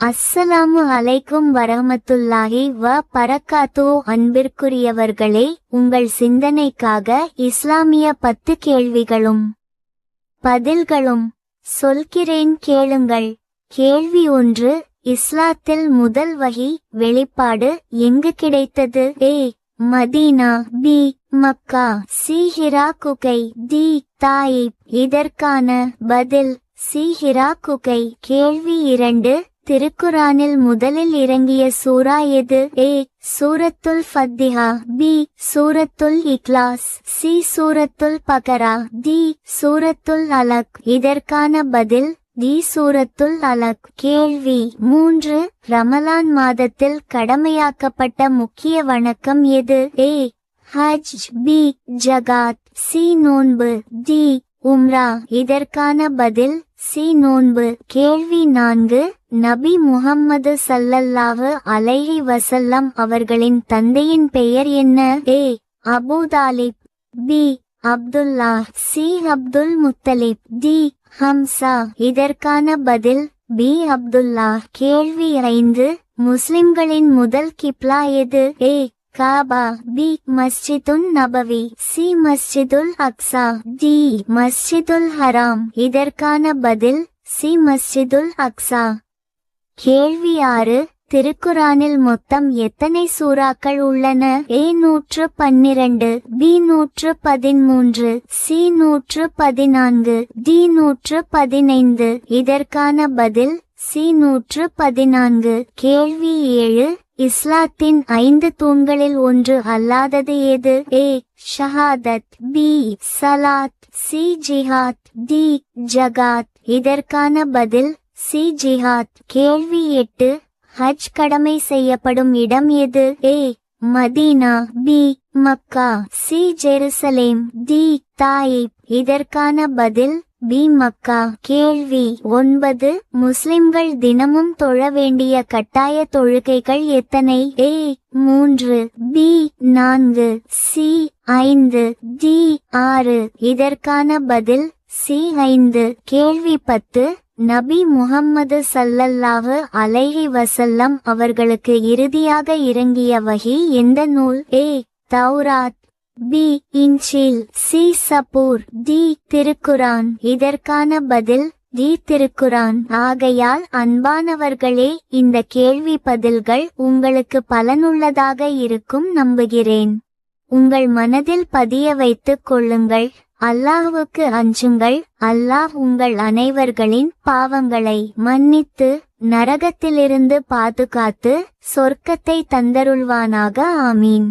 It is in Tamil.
அஸ்ஸலாமு அலைக்கும் வரமத்துல்லாஹி வ பரக்காத்தோ அன்பிற்குரியவர்களே உங்கள் சிந்தனைக்காக இஸ்லாமிய பத்து கேள்விகளும் பதில்களும் சொல்கிறேன் கேளுங்கள். கேள்வி ஒன்று இஸ்லாத்தில் முதல் வகி வெளிப்பாடு எங்கு கிடைத்தது? A Medina B Mecca C Hira குகை தி தாயிப். இதற்கான பதில் சி ஹிரா குகை கேள்வி இரண்டு திருக்குரானில் முதலில் இறங்கிய சூரா எது? ஏ சூரத்துல் ஃபத்திஹா பி சூரத்துல் இக்லாஸ் சி சூரத்துல் பகரா தி சூரத்துல் அலக். இதற்கான பதில் தி சூரத்துல் அலக். கேள்வி மூன்று ரமலான் மாதத்தில் கடமையாக்கப்பட்ட முக்கிய வணக்கம் எது? ஏ ஹஜ் பி ஜகாத் சி நோன்பு தி உம்ரா. இதற்கான பதில் சி நோன்பு. கேள்வி நான்கு நபி முஹம்மது சல்லல்லாஹு அலைஹி வசல்லம் அவர்களின் தந்தையின் பெயர் என்ன? A. Abu Talib B. Abdullah C. Abdul Muttalib D Hamza. இதற்கான பதில் பி. அப்துல்லா கேள்வி ஐந்து முஸ்லிம்களின் முதல் கிப்லா எது? A. Kaaba B. Masjidun Nabawi C. Masjidul Aqsa D. Masjidul ஹராம். இதற்கான பதில் சி. மஸ்ஜிதுல் அக்ஸா கேள்வி ஆறு திருக்குரானில் மொத்தம் எத்தனை சூறாக்கள் உள்ளன? ஏ நூற்று பன்னிரண்டு பி நூற்று பதிமூன்று சி நூற்று பதினான்கு டி நூற்று பதினைந்து. இதற்கான பதில் சி நூற்று பதினான்கு. கேள்வி ஏழு இஸ்லாத்தின் ஐந்து தூண்களில் ஒன்று அல்லாதது எது ஏ ஷஹாதத் பி சலாத் சி ஜிஹாத் டி ஜகாத். இதற்கான பதில் சி ஜிஹாத் கேள்வி எட்டு ஹஜ் கடமை செய்யப்படும் இடம் எது? A Medina B Mecca C Jerusalem D Taif. இதற்கான பதில் பி மக்கா. கேள்வி ஒன்பது முஸ்லிம்கள் தினமும் தொழ வேண்டிய கட்டாய தொழுகைகள் எத்தனை? ஏ மூன்று பி நான்கு சி ஐந்து டி ஆறு. இதற்கான பதில் சி ஐந்து. கேள்வி பத்து நபி முஹம்மது சல்லல்லாஹு அலைஹி வசல்லம் அவர்களுக்கு இறுதியாக இறங்கிய வகை எந்த நூல்? ஏ. தௌராத். பி. இன்சில் சி. சபூர். தி திருக்குரான் இதற்கான பதில் தி திருக்குரான் ஆகையால் அன்பானவர்களே இந்த கேள்வி பதில்கள் உங்களுக்கு பலனுள்ளதாக இருக்கும் நம்புகிறேன். உங்கள் மனதில் பதிய வைத்துக் கொள்ளுங்கள். அல்லாஹுவுக்கு அஞ்சுங்கள். அல்லாஹ் உங்கள் அனைவர்களின் பாவங்களை மன்னித்து நரகத்திலிருந்து பாதுகாத்து சொர்க்கத்தை தந்தருள்வானாக. ஆமீன்.